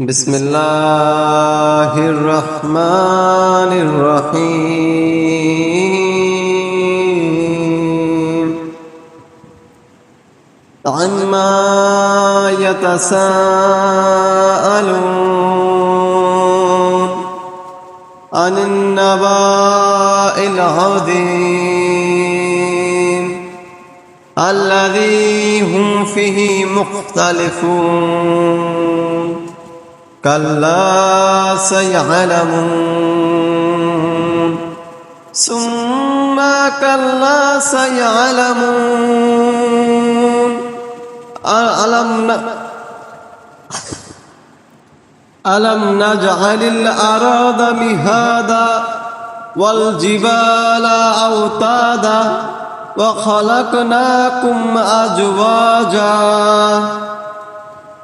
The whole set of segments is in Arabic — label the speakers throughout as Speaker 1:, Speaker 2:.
Speaker 1: بسم الله الرحمن الرحيم. عما يتساءلون عن النبأ العظيم الذي هم فيه مختلفون. كلا سيعلمون ثم كلا سيعلمون ألم ن... ألم نجعل الأراض مهادا والجبال أوتادا وخلقناكم أزواجا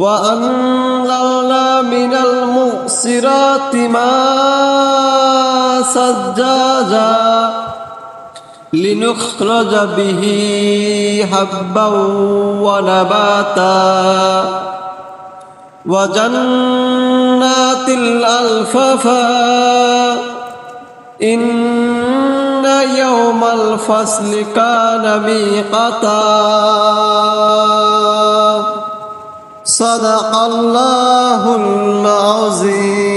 Speaker 1: وأنزلنا من المؤسرات ماء سجاجا لنخرج به حبا ونباتا وجنات الألفافا إن يوم الفصل كان ميقتا صدق الله العظيم.